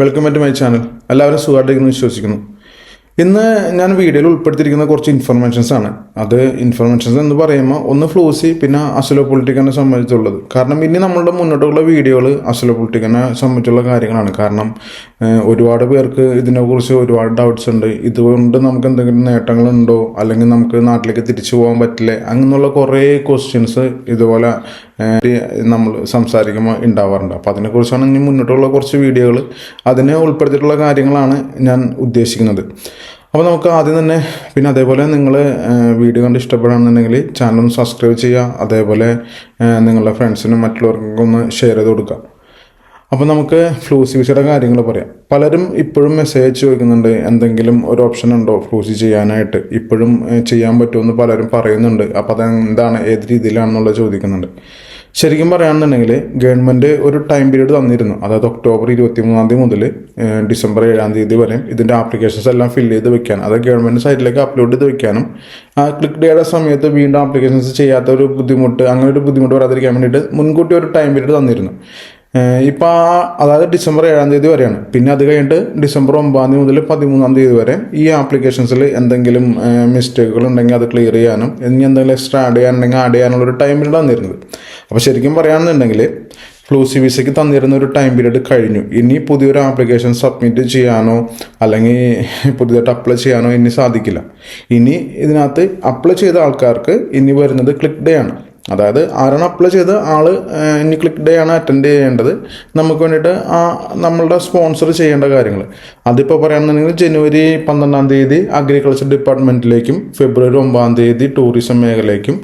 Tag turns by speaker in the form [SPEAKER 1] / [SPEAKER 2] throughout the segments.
[SPEAKER 1] Welcome back to my channel എല്ലാവരും സുഖമായിട്ടിരിക്കുന്നു വിശ്വസിക്കുന്നു. ഇന്ന് ഞാൻ വീഡിയോയിൽ ഉൾപ്പെടുത്തിയിരിക്കുന്ന കുറച്ച് ഇൻഫർമേഷൻസ് ആണ്. അത് ഇൻഫർമേഷൻസ് എന്ന് പറയുമ്പോൾ ഒന്ന് ഫ്ലൂസി പിന്നെ അസലോ പൊളിറ്റിക്കനെ സംബന്ധിച്ചുള്ളത്. കാരണം ഇനി നമ്മളുടെ മുന്നോട്ടുള്ള വീഡിയോകൾ അസലോ പൊളിറ്റിക്കനെ സംബന്ധിച്ചുള്ള കാര്യങ്ങളാണ്. കാരണം ഒരുപാട് പേർക്ക് ഇതിനെക്കുറിച്ച് ഒരുപാട് ഡൗട്ട്സ് ഉണ്ട്. ഇതുകൊണ്ട് നമുക്ക് എന്തെങ്കിലും നേട്ടങ്ങളുണ്ടോ? അല്ലെങ്കിൽ നമുക്ക് നാട്ടിലേക്ക് തിരിച്ചു പോകാൻ പറ്റില്ലേ? അങ്ങനെയുള്ള കുറേ ക്വസ്റ്റ്യൻസ് ഇതുപോലെ നമ്മൾ സംസാരിക്കുമ്പോൾ ഉണ്ടാവാറുണ്ട്. അപ്പോൾ അതിനെക്കുറിച്ചാണ് ഇനി മുന്നോട്ടുള്ള കുറച്ച് വീഡിയോകൾ അതിനെ ഉൾപ്പെടുത്തിയിട്ടുള്ള കാര്യങ്ങളാണ് ഞാൻ ഉദ്ദേശിക്കുന്നത്. അപ്പോൾ നമുക്ക് ആദ്യം തന്നെ പിന്നെ അതേപോലെ നിങ്ങൾ വീഡിയോ കണ്ട് ഇഷ്ടപ്പെടുകയാണെന്നുണ്ടെങ്കിൽ ചാനൽ സബ്സ്ക്രൈബ് ചെയ്യുക. അതേപോലെ നിങ്ങളുടെ ഫ്രണ്ട്സിനും മറ്റുള്ളവർക്കും ഒന്ന് ഷെയർ ചെയ്ത് കൊടുക്കുക. അപ്പോൾ നമുക്ക് ഫ്ലൂസി കാര്യങ്ങൾ പറയാം. പലരും ഇപ്പോഴും മെസ്സേജ് ചോദിക്കുന്നുണ്ട് എന്തെങ്കിലും ഒരു ഓപ്ഷൻ ഉണ്ടോ ഫ്ലൂസി ചെയ്യാനായിട്ട്? ഇപ്പോഴും ചെയ്യാൻ പറ്റുമെന്ന് പലരും പറയുന്നുണ്ട്. അപ്പോൾ അത് എന്താണ് ഏത് രീതിയിലാണെന്നുള്ളത് ചോദിക്കുന്നുണ്ട്. ശരിക്കും പറയുകയാണെന്നുണ്ടെങ്കിൽ ഗവൺമെന്റ് ഒരു ടൈം പീരീഡ് തന്നിരുന്നു. അതായത് ഒക്ടോബർ ഇരുപത്തി മൂന്നാം തീയതി മുതൽ ഡിസംബർ ഏഴാം തീയതി വരെ ഇതിന്റെ ആപ്ലിക്കേഷൻസ് എല്ലാം ഫില്ല് ചെയ്ത് വെക്കാൻ അത് ഗവൺമെന്റ് സൈറ്റിലേക്ക് അപ്ലോഡ് ചെയ്ത് വെക്കാനും ആ ക്ലിക്ക് ഡേയുടെ സമയത്ത് വീണ്ടും ആപ്ലിക്കേഷൻസ് ചെയ്യാത്ത ഒരു ബുദ്ധിമുട്ട് അങ്ങനെ ഒരു ബുദ്ധിമുട്ട് വരാതിരിക്കാൻ വേണ്ടിയിട്ട് മുൻകൂട്ടി ഒരു ടൈം പീരീഡ് തന്നിരുന്നു. ഇപ്പോൾ ആ അതായത് ഡിസംബർ ഏഴാം തീയതി വരെയാണ്. പിന്നെ അത് കഴിഞ്ഞിട്ട് ഡിസംബർ ഒമ്പതാം തീയതി മുതൽ പതിമൂന്നാം തീയതി വരെ ഈ ആപ്ലിക്കേഷൻസിൽ എന്തെങ്കിലും മിസ്റ്റേക്കുകൾ ഉണ്ടെങ്കിൽ അത് ക്ലിയർ ചെയ്യാനും ഇനി എന്തെങ്കിലും എക്സ്ട്രാ ആഡ് ചെയ്യാനുണ്ടെങ്കിൽ ആഡ് ചെയ്യാനുള്ള ഒരു ടൈം പീരീഡ് തന്നിരുന്നത്. അപ്പോൾ ശരിക്കും പറയുകയാണെന്നുണ്ടെങ്കിൽ ഫ്ലൂസി വിസയ്ക്ക് തന്നിരുന്ന ഒരു ടൈം പീരീഡ് കഴിഞ്ഞു. ഇനി പുതിയൊരു ആപ്ലിക്കേഷൻ സബ്മിറ്റ് ചെയ്യാനോ അല്ലെങ്കിൽ പുതിയതായിട്ട് അപ്ലൈ ചെയ്യാനോ ഇനി സാധിക്കില്ല. ഇനി ഇതിനകത്ത് അപ്ലൈ ചെയ്ത ആൾക്കാർക്ക് ഇനി വരുന്നത് ക്ലിക്ക് ഡേ ആണ്. അതായത് ആരാണ് അപ്ലൈ ചെയ്ത് ആൾ ഇനി ക്ലിക്ക് ഡേ ആണ് അറ്റൻഡ് ചെയ്യേണ്ടത്. നമുക്ക് വേണ്ടിയിട്ട് ആ നമ്മളുടെ സ്പോൺസർ ചെയ്യേണ്ട കാര്യങ്ങൾ അതിപ്പോൾ പറയുകയാണെന്നുണ്ടെങ്കിൽ ജനുവരി പന്ത്രണ്ടാം തീയതി അഗ്രികൾച്ചർ ഡിപ്പാർട്ട്മെന്റിലേക്കും ഫെബ്രുവരി ഒമ്പതാം തീയതി ടൂറിസം മേഖലയ്ക്കും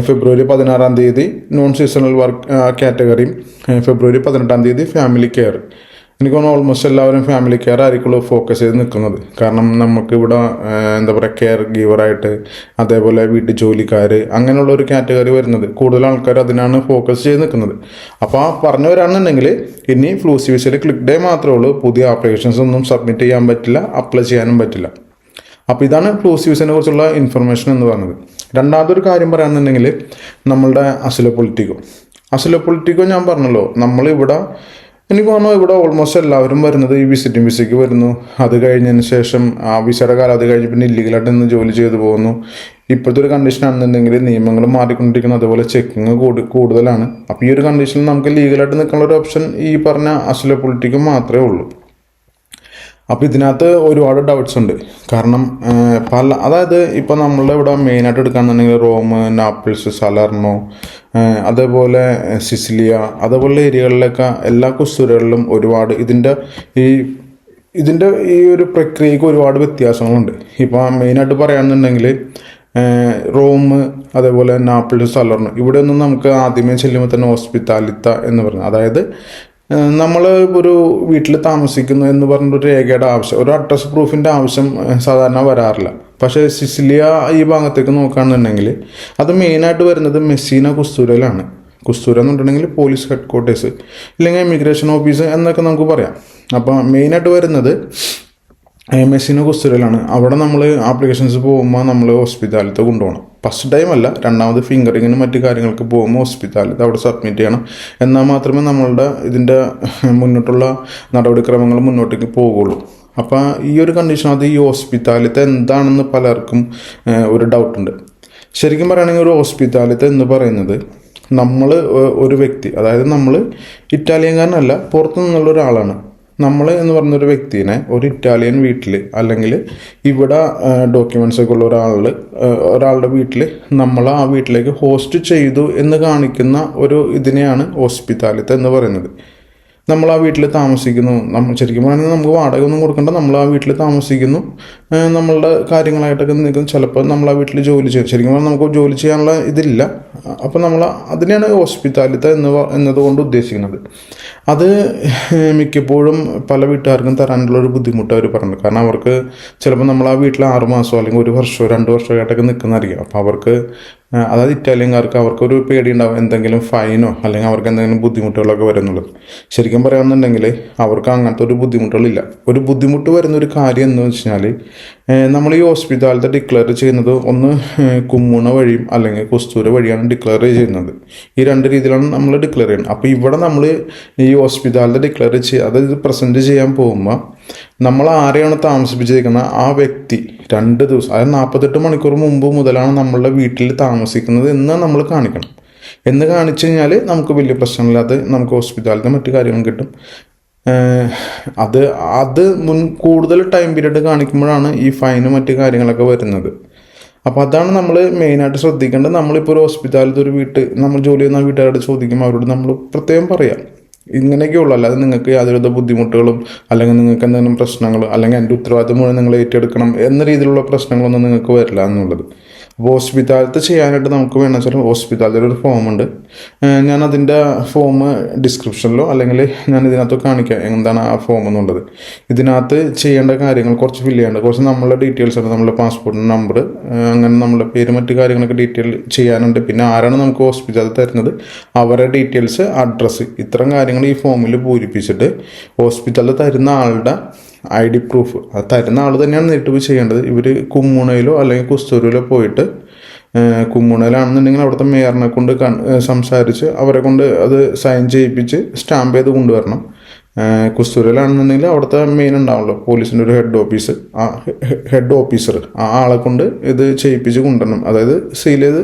[SPEAKER 1] ഫെബ്രുവരി പതിനാറാം തീയതി നോൺ സീസണൽ വർക്ക് കാറ്റഗറിയും ഫെബ്രുവരി പതിനെട്ടാം തീയതി ഫാമിലി കെയർ എനിക്ക് തോന്നുന്നു ഓൾമോസ്റ്റ് എല്ലാവരും ഫാമിലി കെയർ ആയിരിക്കുള്ളൂ ഫോക്കസ് ചെയ്ത് നിൽക്കുന്നത് കാരണം നമുക്ക് ഇവിടെ എന്താ പറയുക കെയർ ഗീവറായിട്ട് അതേപോലെ വീട്ടു ജോലിക്കാർ അങ്ങനെയുള്ള ഒരു കാറ്റഗറി വരുന്നത്. കൂടുതൽ ആൾക്കാർ അതിനാണ് ഫോക്കസ് ചെയ്ത് നിൽക്കുന്നത് അപ്പോൾ ആ പറഞ്ഞു വരാണെന്നുണ്ടെങ്കിൽ ഇനി ഫ്ലൂസി വിസയിൽ ക്ലിക്ക് ഡേ മാത്രമേ ഉള്ളൂ. പുതിയ ആപ്ലിക്കേഷൻസ് ഒന്നും സബ്മിറ്റ് ചെയ്യാൻ പറ്റില്ല അപ്ലൈ ചെയ്യാനും പറ്റില്ല. അപ്പോൾ ഇതാണ് ഫ്ലൂസ് വിസിനെ കുറിച്ചുള്ള ഇൻഫർമേഷൻ എന്ന് പറയുന്നത് രണ്ടാമതൊരു കാര്യം പറയുകയാണെന്നുണ്ടെങ്കിൽ നമ്മളുടെ അസുല പൊളിറ്റിക്കോ അസുല പൊളിറ്റിക്കോ ഞാൻ പറഞ്ഞല്ലോ. നമ്മളിവിടെ എനിക്ക് തോന്നുന്നു ഇവിടെ ഓൾമോസ്റ്റ് എല്ലാവരും വരുന്നത് ഈ വിസിറ്റിംഗ് വിസയ്ക്ക് വരുന്നു. അത് കഴിഞ്ഞതിന് ശേഷം ആ വിസയുടെ കാലം അത് കഴിഞ്ഞ് പിന്നെ ഇല്ലീഗലായിട്ട് നിന്ന് ജോലി ചെയ്തു പോകുന്നു. ഇപ്പോഴത്തെ ഒരു കണ്ടീഷൻ ആണെന്നുണ്ടെങ്കിൽ നിയമങ്ങൾ മാറിക്കൊണ്ടിരിക്കുന്നു. അതുപോലെ ചെക്കിങ് കൂടി കൂടുതലാണ്. അപ്പോൾ ഈ ഒരു കണ്ടീഷനിൽ നമുക്ക് ലീഗലായിട്ട് നിൽക്കാനുള്ള ഒരു ഓപ്ഷൻ ഈ പറഞ്ഞ അസുല പൊളിറ്റിക്ക് മാത്രമേ ഉള്ളൂ. അപ്പോൾ ഇതിനകത്ത് ഒരുപാട് ഡൗട്ട്സ് ഉണ്ട്. കാരണം പല അതായത് ഇപ്പോൾ നമ്മളുടെ ഇവിടെ മെയിനായിട്ട് എടുക്കുകയാണെന്നുണ്ടെങ്കിൽ റോം നാപ്പിൾസ് സലർണോ അതേപോലെ സിസിലിയ അതേപോലെ ഏരിയകളിലൊക്കെ എല്ലാ കുസ്തുരകളിലും ഒരുപാട് ഇതിന്റെ ഈ ഇതിന്റെ ഈ ഒരു പ്രക്രിയക്ക് ഒരുപാട് വ്യത്യാസങ്ങളുണ്ട്. ഇപ്പോൾ മെയിനായിട്ട് പറയുകയാണെന്നുണ്ടെങ്കിൽ റോം അതേപോലെ നാപ്പിൾസ് സലർണോ ഇവിടെ ഒന്നും നമുക്ക് ആദ്യമേ ചെല്ലുമ്പോൾ തന്നെ ഹോസ്പിറ്റാലിത്ത എന്ന് പറഞ്ഞു. അതായത് നമ്മൾ ഒരു വീട്ടിൽ താമസിക്കുന്നു എന്ന് പറഞ്ഞൊരു രേഖയുടെ ആവശ്യം ഒരു അഡ്രസ് പ്രൂഫിന്റെ ആവശ്യം സാധാരണ വരാറില്ല. പക്ഷേ സിസിലിയ ഈ ഭാഗത്തേക്ക് നോക്കുകയാണെന്നുണ്ടെങ്കിൽ അത് മെയിനായിട്ട് വരുന്നത് മെസ്സീന കുസ്തൂരയിലാണ് കുസ്തൂര എന്ന് പറഞ്ഞിട്ടുണ്ടെങ്കിൽ പോലീസ് ഹെഡ് ക്വാർട്ടേഴ്സ് ഇല്ലെങ്കിൽ ഇമിഗ്രേഷൻ ഓഫീസ് എന്നൊക്കെ നമുക്ക് പറയാം. അപ്പോൾ മെയിനായിട്ട് വരുന്നത് മെസ്സിന കുസ്തുരയിലാണ് അവിടെ നമ്മൾ ആപ്ലിക്കേഷൻസ് പോകുമ്പോൾ നമ്മൾ ഹോസ്പിറ്റാലിൽ കൊണ്ടുപോകണം. ഫസ്റ്റ് ടൈം അല്ല രണ്ടാമത് ഫിംഗറിങ്ങിനും മറ്റു കാര്യങ്ങൾക്ക് പോകുമ്പോൾ ഹോസ്പിറ്റാലിൽ അവിടെ സബ്മിറ്റ് ചെയ്യണം. എന്നാൽ മാത്രമേ നമ്മളുടെ ഇതിന്റെ മുന്നോട്ടുള്ള നടപടിക്രമങ്ങൾ മുന്നോട്ടേക്ക് പോകുള്ളൂ. അപ്പോൾ ഈ ഒരു കണ്ടീഷനകത്ത് ഈ ഹോസ്പിറ്റാലിത്തെ എന്താണെന്ന് പലർക്കും ഒരു ഡൗട്ടുണ്ട് ശരിക്കും പറയുകയാണെങ്കിൽ ഒരു ഹോസ്പിറ്റാലിത്തെ എന്ന് പറയുന്നത് നമ്മൾ ഒരു വ്യക്തി അതായത് നമ്മൾ ഇറ്റാലിയൻകാരനല്ല പുറത്തു നിന്നുള്ള ഒരാളാണ്. നമ്മൾ എന്ന് പറഞ്ഞൊരു വ്യക്തിനെ ഒരു ഇറ്റാലിയൻ വീട്ടിൽ അല്ലെങ്കിൽ ഇവിടെ ഡോക്യുമെന്റ്സ് ഒക്കെ ഉള്ള ഒരാളിൽ ഒരാളുടെ വീട്ടിൽ നമ്മൾ ആ വീട്ടിലേക്ക് ഹോസ്റ്റ് ചെയ്തു എന്ന് കാണിക്കുന്ന ഒരു ഇതിനെയാണ് ഹോസ്പിറ്റാലിത്തെ എന്ന് പറയുന്നത്. നമ്മൾ ആ വീട്ടിൽ താമസിക്കുന്നു. നമ്മൾ ശരിക്കും പറയുന്നത് നമുക്ക് വാടക ഒന്നും കൊടുക്കണ്ട. നമ്മൾ ആ വീട്ടിൽ താമസിക്കുന്നു. നമ്മളുടെ കാര്യങ്ങളായിട്ടൊക്കെ നിൽക്കുന്നു. ചിലപ്പോൾ നമ്മൾ ആ വീട്ടിൽ ജോലി ചെയ്യും. ശരിക്കും പറഞ്ഞാൽ നമുക്ക് ജോലി ചെയ്യാനുള്ള ഇതില്ല. അപ്പോൾ നമ്മൾ അതിനെയാണ് ഹോസ്പിറ്റാലിറ്റി എന്ന് എന്നതുകൊണ്ട് ഉദ്ദേശിക്കുന്നത്. അത് മിക്കപ്പോഴും പല വീട്ടുകാർക്കും തരാനുള്ള ഒരു ബുദ്ധിമുട്ട് അവർ പറഞ്ഞു കാരണം അവർക്ക് ചിലപ്പോൾ നമ്മൾ ആ വീട്ടിൽ ആറ് അല്ലെങ്കിൽ ഒരു വർഷമോ രണ്ട് വർഷമോ ആയിട്ടൊക്കെ നിൽക്കുന്നതായിരിക്കും. അപ്പോൾ അവർക്ക് അതായത് ഇറ്റാലിയൻകാർക്ക് അവർക്കൊരു പേടി ഉണ്ടാവും എന്തെങ്കിലും ഫൈനോ അല്ലെങ്കിൽ അവർക്ക് എന്തെങ്കിലും ബുദ്ധിമുട്ടുകളൊക്കെ വരുന്നുള്ളത്. ശരിക്കും പറയുകയാണെന്നുണ്ടെങ്കിൽ അവർക്ക് അങ്ങനത്തെ ഒരു ബുദ്ധിമുട്ടുകളില്ല. ഒരു ബുദ്ധിമുട്ട് വരുന്ന ഒരു കാര്യം എന്ന് വെച്ചാൽ നമ്മൾ ഈ ഹോസ്പിറ്റലിൽ ഡിക്ലെയർ ചെയ്യുന്നത് ഒന്ന് കുമ്മൂണ കുമ്മുണ വഴിയും അല്ലെങ്കിൽ കുസ്തൂര വഴിയാണ് ഡിക്ലെയർ ചെയ്യുന്നത്. ഈ രണ്ട് രീതിയിലാണ് നമ്മൾ ഡിക്ലെയർ ചെയ്യുന്നത്. അപ്പോൾ ഇവിടെ നമ്മൾ ഈ ഹോസ്പിറ്റലിൽ ഡിക്ലെയർ ചെയ്യുക അതായത് പ്രസന്റ് ചെയ്യാൻ പോകുമ്പോൾ നമ്മൾ ആരെയാണ് താമസിപ്പിച്ചിരിക്കുന്നത് ആ വ്യക്തി രണ്ട് ദിവസം അതായത് നാൽപ്പത്തെട്ട് മണിക്കൂർ മുമ്പ് മുതലാണ് നമ്മളുടെ വീട്ടിൽ താമസിക്കുന്നത് എന്ന് നമ്മൾ കാണിക്കണം. എന്ന് കാണിച്ചു കഴിഞ്ഞാൽ നമുക്ക് വലിയ പ്രശ്നമില്ലാതെ നമുക്ക് ഹോസ്പിറ്റാലിൽ മറ്റു കാര്യങ്ങൾ കിട്ടും. അത് അത് മുൻ കൂടുതൽ ടൈം പീരീഡ് കാണിക്കുമ്പോഴാണ് ഈ ഫൈനും മറ്റു കാര്യങ്ങളൊക്കെ വരുന്നത്. അപ്പോൾ അതാണ് നമ്മൾ മെയിനായിട്ട് ശ്രദ്ധിക്കേണ്ടത്. നമ്മളിപ്പോൾ ഒരു ഹോസ്പിറ്റാലിൽ ഒരു വീട്ട് നമ്മൾ ജോലി ചെയ്യുന്ന വീട്ടുകാരോട് ചോദിക്കുമ്പോൾ അവരോട് നമ്മൾ പ്രത്യേകം പറയാം. ഇങ്ങനെയൊക്കെ ഉള്ളൂ അല്ലാതെ നിങ്ങൾക്ക് യാതൊരുവിധ ബുദ്ധിമുട്ടുകളും അല്ലെങ്കിൽ നിങ്ങൾക്ക് എന്തെങ്കിലും പ്രശ്നങ്ങൾ അല്ലെങ്കിൽ എന്റെ ഉത്തരവാദിത്തം മുഴുവൻ നിങ്ങൾ ഏറ്റെടുക്കണം എന്ന രീതിയിലുള്ള പ്രശ്നങ്ങളൊന്നും നിങ്ങൾക്ക് വരില്ല എന്നുള്ളത്. അപ്പോൾ ഹോസ്പിറ്റാലത്ത് ചെയ്യാനായിട്ട് നമുക്ക് വേണമെന്ന് വെച്ചാൽ ഒരു ഫോമുണ്ട് ഞാൻ അതിന്റെ ഫോം ഡിസ്ക്രിപ്ഷനിലോ അല്ലെങ്കിൽ ഞാൻ ഇതിനകത്ത് കാണിക്കാം എന്താണ് ആ ഫോം എന്നുള്ളത്. ഇതിനകത്ത് ചെയ്യേണ്ട കാര്യങ്ങൾ കുറച്ച് ഫില്ല് ചെയ്യേണ്ട കുറച്ച് നമ്മളുടെ ഡീറ്റെയിൽസ് ആണ് നമ്മുടെ പാസ്പോർട്ടിന്റെ നമ്പർ അങ്ങനെ നമ്മുടെ പേര് മറ്റു കാര്യങ്ങളൊക്കെ ഡീറ്റെയിൽ ചെയ്യാനുണ്ട്. പിന്നെ ആരാണ് നമുക്ക് ഹോസ്പിറ്റലിൽ തരുന്നത് അവരുടെ ഡീറ്റെയിൽസ് അഡ്രസ്സ് ഇത്തരം കാര്യങ്ങൾ ഈ ഫോമിൽ പൂരിപ്പിച്ചിട്ട് ഹോസ്പിറ്റലിൽ തരുന്ന ആളുടെ ഐ ഡി പ്രൂഫ് അത് തരുന്ന ആൾ തന്നെയാണ് നേരിട്ട് പോയി ചെയ്യേണ്ടത്. ഇവർ കുമ്മുണയിലോ അല്ലെങ്കിൽ കുസ്തൂരിലോ പോയിട്ട് കുമ്മുണയിലാണെന്നുണ്ടെങ്കിൽ അവിടുത്തെ മേയറിനെ കൊണ്ട് സംസാരിച്ച് അവരെ കൊണ്ട് അത് സൈൻ ചെയ്യിപ്പിച്ച് സ്റ്റാമ്പ് ചെയ്ത് കൊണ്ടുവരണം. കുസ്തൂരിലാണെന്നുണ്ടെങ്കിൽ അവിടുത്തെ മെയിൻ ഉണ്ടാവുമല്ലോ പോലീസിന്റെ ഒരു ഹെഡ് ഓഫീസ് ആ ഹെഡ് ഓഫീസർ ആ ആളെ കൊണ്ട് ഇത് ചെയ്യിപ്പിച്ച് കൊണ്ടുവരണം. അതായത് സീൽ ചെയ്ത്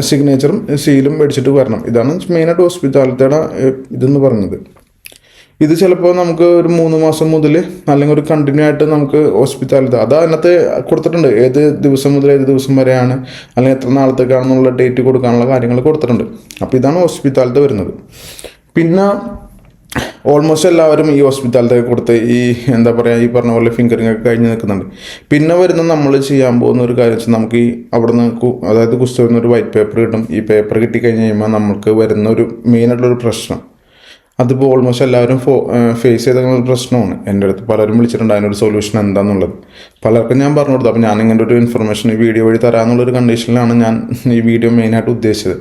[SPEAKER 1] സിഗ്നേച്ചറും സീലും മേടിച്ചിട്ട് വരണം. ഇതാണ് മെയിനായിട്ട് ഹോസ്പിറ്റാലിറ്റിയുടെ ഇതെന്ന് പറഞ്ഞത്. ഇത് ചിലപ്പോൾ നമുക്ക് ഒരു മൂന്ന് മാസം മുതൽ അല്ലെങ്കിൽ ഒരു കണ്ടിന്യൂ ആയിട്ട് നമുക്ക് ഹോസ്പിറ്റാലിറ്റി അത് അതിനകത്ത് കൊടുത്തിട്ടുണ്ട്. ഏത് ദിവസം മുതൽ ഏത് ദിവസം വരെയാണ് അല്ലെങ്കിൽ എത്ര നാളത്തേക്കാണെന്നുള്ള ഡേറ്റ് കൊടുക്കാനുള്ള കാര്യങ്ങൾ കൊടുത്തിട്ടുണ്ട്. അപ്പോൾ ഇതാണ് ഹോസ്പിറ്റാലിറ്റി വരുന്നത്. പിന്നെ ഓൾമോസ്റ്റ് എല്ലാവരും ഈ ഹോസ്പിറ്റാലിറ്റി കൊടുത്ത് ഈ എന്താ പറയുക ഈ പറഞ്ഞ പോലെ ഫിംഗറിങ് ഒക്കെ കഴിഞ്ഞ് നിൽക്കുന്നുണ്ട്. പിന്നെ വരുന്ന നമ്മൾ ചെയ്യാൻ പോകുന്ന ഒരു കാര്യം വെച്ചാൽ നമുക്ക് ഈ അവിടുന്ന് അതായത് കുസ്തുവിൽ ഒരു വൈറ്റ് പേപ്പർ കിട്ടും. ഈ പേപ്പർ കിട്ടിക്കഴിഞ്ഞ് കഴിയുമ്പോൾ നമുക്ക് വരുന്ന ഒരു മെയിനായിട്ടുള്ളൊരു പ്രശ്നം. അതിപ്പോൾ ഓൾമോസ്റ്റ് എല്ലാവരും ഫോ ഫേസ് ചെയ്ത പ്രശ്നമാണ്. എന്റെ അടുത്ത് പലരും വിളിച്ചിട്ടുണ്ട് അതിനൊരു സൊല്യൂഷൻ എന്താണെന്നുള്ളത് പലർക്കും ഞാൻ പറഞ്ഞു കൊടുത്തു. അപ്പോൾ ഞാൻ ഇങ്ങനെ ഒരു ഇൻഫർമേഷൻ ഈ വീഡിയോ വഴി തരാമെന്നുള്ളൊരു കണ്ടീഷനിലാണ് ഞാൻ ഈ വീഡിയോ മെയിനായിട്ട് ഉദ്ദേശിച്ചത്.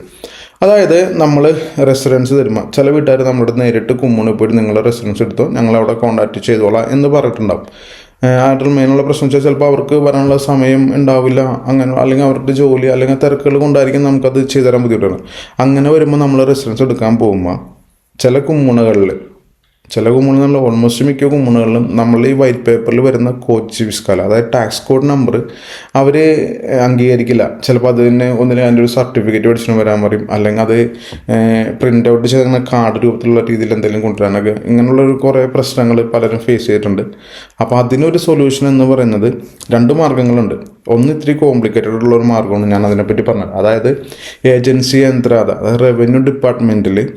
[SPEAKER 1] അതായത് നമ്മൾ റെസിഡൻസ് തരുമ്പോൾ ചില വീട്ടുകാർ നമ്മുടെ നേരിട്ട് കുമ്മുണി പോയിട്ട് നിങ്ങളുടെ റെസിഡൻസ് എടുത്തോ ഞങ്ങളവിടെ കോൺടാക്ട് ചെയ്തോളാം എന്ന് പറഞ്ഞിട്ടുണ്ടാവും. ആയിട്ടുള്ള മെയിനുള്ള പ്രശ്നം വെച്ചാൽ ചിലപ്പോൾ അവർക്ക് വരാനുള്ള സമയം ഉണ്ടാവില്ല. അങ്ങനെ അല്ലെങ്കിൽ അവരുടെ ജോലി അല്ലെങ്കിൽ തിരക്കുകൾ കൊണ്ടായിരിക്കും നമുക്കത് ചെയ്തു തരാൻ ബുദ്ധിമുട്ടാണ്. അങ്ങനെ വരുമ്പോൾ നമ്മൾ റെസിഡൻസ് എടുക്കാൻ പോകുമ്പോൾ ചില കുമ്മുണകളിൽ ചില കുമ്മുണകളിൽ ഓൾമോസ്റ്റ് മിക്ക കുമ്മുണകളിലും നമ്മൾ ഈ വൈറ്റ് പേപ്പറിൽ വരുന്ന കോച്ച് വിസ്കാല അതായത് ടാക്സ് കോഡ് നമ്പർ അവർ അംഗീകരിക്കില്ല. ചിലപ്പോൾ അതിന് ഒന്നിൽ അതിന്റെ ഒരു സർട്ടിഫിക്കറ്റ് മേടിച്ചിട്ട് വരാൻ പറയും. അല്ലെങ്കിൽ അത് പ്രിന്റ് ഔട്ട് ചെയ്യുന്ന കാർഡ് രൂപത്തിലുള്ള രീതിയിൽ എന്തെങ്കിലും കൊണ്ടുവരാനൊക്കെ ഇങ്ങനെയുള്ള ഒരു കുറേ പ്രശ്നങ്ങൾ പലരും ഫേസ് ചെയ്തിട്ടുണ്ട്. അപ്പോൾ അതിനൊരു സൊല്യൂഷൻ എന്ന് പറയുന്നത് രണ്ട് മാർഗങ്ങളുണ്ട്. ഒന്ന് ഇത്തിരി കോംപ്ലിക്കേറ്റഡ് ഉള്ള ഒരു മാർഗമാണ് ഞാൻ അതിനെപ്പറ്റി പറഞ്ഞത്. അതായത് ഏജൻസി യന്ത്രാത അതായത് റവന്യൂ ഡിപ്പാർട്ട്മെന്റിൽ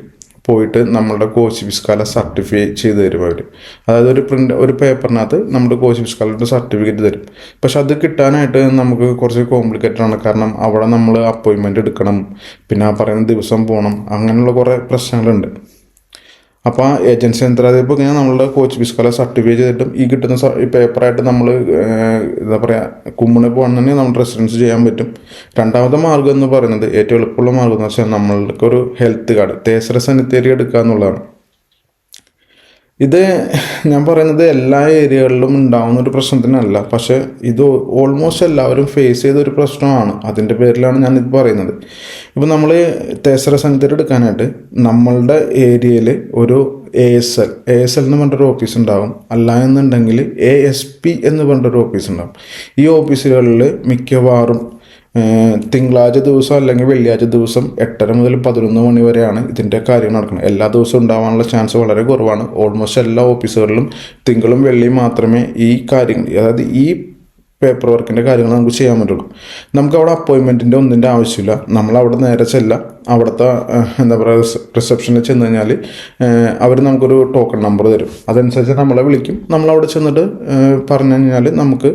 [SPEAKER 1] പോയിട്ട് നമ്മളുടെ കോച്ച് വിസ്കാല സർട്ടിഫൈ ചെയ്ത് തരും അവർ അതായത് ഒരു പ്രിന്റ് ഒരു പേപ്പറിനകത്ത് നമ്മുടെ കോച്ച് വിസ്കാലിന്റെ സർട്ടിഫിക്കറ്റ് തരും. പക്ഷെ അത് കിട്ടാനായിട്ട് നമുക്ക് കുറച്ച് കോംപ്ലിക്കേറ്റഡ് ആണ്. കാരണം അവിടെ നമ്മൾ അപ്പോയിൻമെന്റ് എടുക്കണം. പിന്നെ ആ പറയുന്ന ദിവസം പോകണം അങ്ങനെയുള്ള കുറേ പ്രശ്നങ്ങളുണ്ട്. അപ്പോൾ ആ ഏജൻസി യന്ത്രാതെ ഇപ്പോൾ ഇങ്ങനെ നമ്മളുടെ കോച്ച് വിസ്കാല സർട്ടിഫൈ ചെയ്തിട്ടും ഈ കിട്ടുന്ന ഈ പേപ്പറായിട്ട് നമ്മൾ എന്താ പറയുക കുമ്മിണി പോകണമെന്നുണ്ടെങ്കിൽ നമ്മൾ റെസിഡൻസ് ചെയ്യാൻ പറ്റും. രണ്ടാമത്തെ മാർഗം എന്ന് പറയുന്നത് ഏറ്റവും എളുപ്പമുള്ള മാർഗം എന്ന് വെച്ചാൽ നമ്മൾക്ക് ഒരു ഹെൽത്ത് കാർഡ് തേസര സെനിത്തേരി എടുക്കുക എന്നുള്ളതാണ് ഇത് ഞാൻ പറയുന്നത് എല്ലാ ഏരിയകളിലും ഉണ്ടാവുന്ന ഒരു പ്രശ്നത്തിനല്ല പക്ഷേ ഇത് ഓൾമോസ്റ്റ് എല്ലാവരും ഫേസ് ചെയ്ത ഒരു പ്രശ്നമാണ്. അതിന്റെ പേരിലാണ് ഞാൻ ഇത് പറയുന്നത്. ഇപ്പോൾ നമ്മൾ തേസര സംഘത്തിൽ എടുക്കാനായിട്ട് നമ്മളുടെ ഏരിയയിൽ ഒരു A S L A S L എന്ന് പറഞ്ഞൊരു ഓഫീസ് ഉണ്ടാകും അല്ല എന്നുണ്ടെങ്കിൽ എ എസ് പി എന്ന് പറഞ്ഞൊരു ഓഫീസ് ഉണ്ടാകും ഈ ഓഫീസുകളിൽ മിക്കവാറും തിങ്കളാഴ്ച ദിവസം അല്ലെങ്കിൽ വെള്ളിയാഴ്ച ദിവസം എട്ടര മുതൽ പതിനൊന്ന് മണി വരെയാണ് ഇതിന്റെ കാര്യങ്ങൾ നടക്കുന്നത്. എല്ലാ ദിവസവും ഉണ്ടാവാനുള്ള ചാൻസ് വളരെ കുറവാണ്. ഓൾമോസ്റ്റ് എല്ലാ ഓഫീസുകളിലും തിങ്കളും വെള്ളിയും മാത്രമേ ഈ കാര്യങ്ങൾ അതായത് ഈ പേപ്പർ വർക്കിന്റെ കാര്യങ്ങൾ നമുക്ക് ചെയ്യാൻ പറ്റുള്ളൂ. നമുക്ക് അവിടെ അപ്പോയിൻമെന്റിന്റെ ഒന്നിന്റെ ആവശ്യമില്ല. നമ്മൾ അവിടെ നേരെ ചെല്ലാം. അവിടുത്തെ എന്താ പറയുക റിസപ്ഷനിൽ ചെന്ന് കഴിഞ്ഞാൽ അവർ നമുക്കൊരു ടോക്കൺ നമ്പർ തരും. അതനുസരിച്ച് നമ്മളെ വിളിക്കും. നമ്മളവിടെ ചെന്നിട്ട് പറഞ്ഞു കഴിഞ്ഞാൽ നമുക്ക്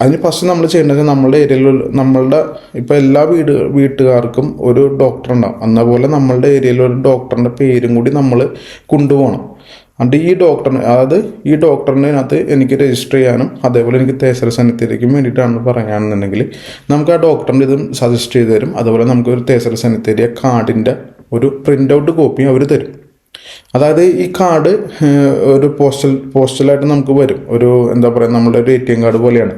[SPEAKER 1] അതിന് ഫസ്റ്റ് നമ്മൾ ചെയ്യേണ്ടത് നമ്മളുടെ ഏരിയയിലുള്ള നമ്മളുടെ ഇപ്പോൾ എല്ലാ വീട് വീട്ടുകാർക്കും ഒരു ഡോക്ടർ ഉണ്ടാവും. എന്ന പോലെ നമ്മളുടെ ഏരിയയിൽ ഡോക്ടറിന്റെ പേരും കൂടി നമ്മൾ കൊണ്ടുപോകണം. അതുകൊണ്ട് ഈ ഡോക്ടറിന് അതായത് ഈ ഡോക്ടറിനകത്ത് എനിക്ക് രജിസ്റ്റർ ചെയ്യാനും അതേപോലെ എനിക്ക് തേസര സന്നിധിയിലേക്കും വേണ്ടിയിട്ടാണ് പറയുകയാണെന്നുണ്ടെങ്കിൽ നമുക്ക് ആ ഡോക്ടറിന്റെ ഇതും സജസ്റ്റ് ചെയ്ത് തരും. അതുപോലെ നമുക്ക് ഒരു തേസര സന്നിധിയിലെ കാർഡിന്റെ ഒരു പ്രിന്റ് ഔട്ട് കോപ്പി അവർ തരും. അതായത് ഈ കാർഡ് ഒരു പോസ്റ്റൽ പോസ്റ്റലായിട്ട് നമുക്ക് വരും. ഒരു എന്താ പറയുക നമ്മുടെ ഒരു എ ടി എം കാർഡ് പോലെയാണ്.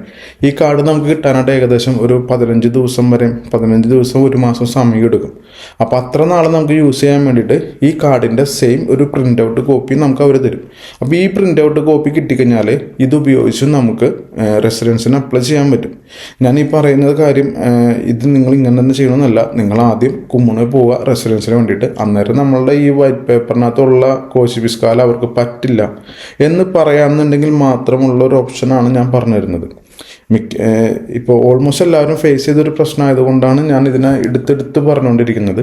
[SPEAKER 1] ഈ കാർഡ് നമുക്ക് കിട്ടാനായിട്ട് ഏകദേശം ഒരു പതിനഞ്ച് ദിവസം വരെ പതിനഞ്ച് ദിവസം ഒരു മാസം സമയം എടുക്കും. അപ്പോൾ അത്ര നാൾ നമുക്ക് യൂസ് ചെയ്യാൻ വേണ്ടിയിട്ട് ഈ കാർഡിന്റെ സെയിം ഒരു പ്രിന്റ് ഔട്ട് കോപ്പി നമുക്ക് അവർ തരും. അപ്പോൾ ഈ പ്രിന്റ് ഔട്ട് കോപ്പി കിട്ടിക്കഴിഞ്ഞാൽ ഇത് ഉപയോഗിച്ച് നമുക്ക് റെസിഡൻസിന് അപ്ലൈ ചെയ്യാൻ പറ്റും. ഞാൻ ഈ പറയുന്നത് കാര്യം ഇത് നിങ്ങൾ ഇങ്ങനെ തന്നെ ചെയ്യണമെന്നല്ല നിങ്ങൾ ആദ്യം കുമ്മണ് പോവുക റെസിഡൻസിന് വേണ്ടിയിട്ട്. അന്നേരം നമ്മളുടെ ഈ വൈറ്റ് പേപ്പറിനകത്തുള്ള കോശി പിസ്കാല അവർക്ക് പറ്റില്ല എന്ന് പറയാമെന്നുണ്ടെങ്കിൽ മാത്രമുള്ള ഒരു ഓപ്ഷനാണ് ഞാൻ പറഞ്ഞു തരുന്നത്. മിക്ക ഇപ്പോൾ ഓൾമോസ്റ്റ് എല്ലാവരും ഫേസ് ചെയ്തൊരു പ്രശ്നമായതുകൊണ്ടാണ് ഞാൻ ഇതിനെ എടുത്തെടുത്ത് പറഞ്ഞുകൊണ്ടിരിക്കുന്നത്.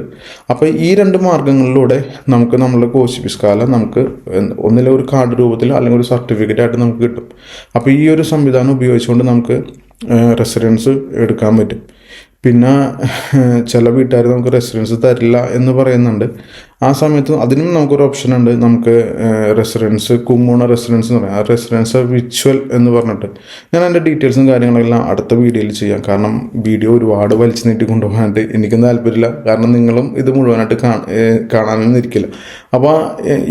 [SPEAKER 1] അപ്പോൾ ഈ രണ്ട് മാർഗങ്ങളിലൂടെ നമുക്ക് നമ്മളുടെ കോശി പിസ്കാല നമുക്ക് ഒന്നിലെ ഒരു കാർഡ് രൂപത്തിൽ അല്ലെങ്കിൽ ഒരു സർട്ടിഫിക്കറ്റ് ആയിട്ട് നമുക്ക് കിട്ടും. അപ്പോൾ ഈ ഒരു സംവിധാനം ഉപയോഗിച്ചുകൊണ്ട് നമുക്ക് റെസിഡൻസ് എടുക്കാൻ പറ്റും. പിന്നെ ചില വീട്ടുകാർ നമുക്ക് റെസിഡൻസ് തരില്ല എന്ന് പറയുന്നുണ്ട്. ആ സമയത്ത് അതിനും നമുക്കൊരു ഓപ്ഷൻ ഉണ്ട്. നമുക്ക് റെസിഡൻസ് കുമ്മൂണ റെസിഡൻസ് എന്ന് പറയാം. ആ റെസിഡൻസ് വിച്വൽ എന്ന് പറഞ്ഞിട്ട് ഞാൻ അതിന്റെ ഡീറ്റെയിൽസും കാര്യങ്ങളെല്ലാം അടുത്ത വീഡിയോയിൽ ചെയ്യാം. കാരണം വീഡിയോ ഒരുപാട് വലിച്ചു നീട്ടി കൊണ്ടുപോകാനായിട്ട് എനിക്കും താല്പര്യമില്ല. കാരണം നിങ്ങളും ഇത് മുഴുവനായിട്ട് കാണാനൊന്നും ഇരിക്കില്ല. അപ്പോൾ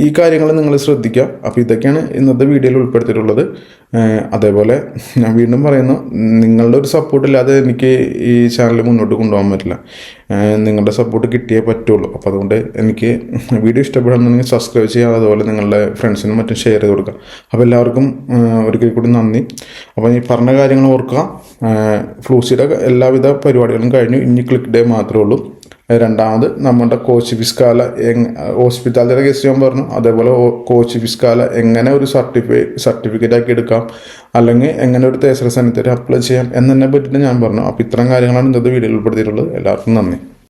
[SPEAKER 1] ഈ കാര്യങ്ങൾ നിങ്ങൾ ശ്രദ്ധിക്കുക. അപ്പോൾ ഇതൊക്കെയാണ് ഇന്നത്തെ വീഡിയോയിൽ ഉൾപ്പെടുത്തിയിട്ടുള്ളത്. അതേപോലെ ഞാൻ വീണ്ടും പറയുന്നു നിങ്ങളുടെ ഒരു സപ്പോർട്ട് ഇല്ലാതെ എനിക്ക് ഈ ചാനൽ മുന്നോട്ട് കൊണ്ടുപോകാൻ പറ്റില്ല. നിങ്ങളുടെ സപ്പോർട്ട് കിട്ടിയേ പറ്റുള്ളൂ. അപ്പോൾ അതുകൊണ്ട് എനിക്ക് വീഡിയോ ഇഷ്ടപ്പെടുന്നുണ്ടെങ്കിൽ സബ്സ്ക്രൈബ് ചെയ്യുക അതുപോലെ നിങ്ങളുടെ ഫ്രണ്ട്സിനും മറ്റും ഷെയർ ചെയ്ത് കൊടുക്കുക. അപ്പോൾ എല്ലാവർക്കും ഒരിക്കൽ കൂടി നന്ദി. അപ്പോൾ ഈ പറഞ്ഞ കാര്യങ്ങൾ ഓർക്കുക. ഫ്ലൂസിയുടെ എല്ലാവിധ പരിപാടികളും കഴിഞ്ഞു. ഇനി ക്ലിക്ക് ഡേ മാത്രമേ ഉള്ളൂ. രണ്ടാമത് നമ്മുടെ കോച്ച് ഫിസ്കാല ഹോസ്പിറ്റാലിറ്റിയുടെ കേസ് ഞാൻ പറഞ്ഞു. അതേപോലെ കോച്ച് ഫിസ്കാല എങ്ങനെ ഒരു സർട്ടിഫൈ സർട്ടിഫിക്കറ്റ് ആക്കി എടുക്കാം അല്ലെങ്കിൽ എങ്ങനെ ഒരു തേസര സന്നിധി അപ്ലൈ ചെയ്യാം എന്നതിനെ പറ്റിയിട്ട് ഞാൻ പറഞ്ഞു. അപ്പോൾ ഇത്തരം കാര്യങ്ങളാണ് ഇന്നത്തെ വീഡിയോയിൽ ഉൾപ്പെടുത്തിയിട്ടുള്ളത്. എല്ലാവർക്കും നന്ദി.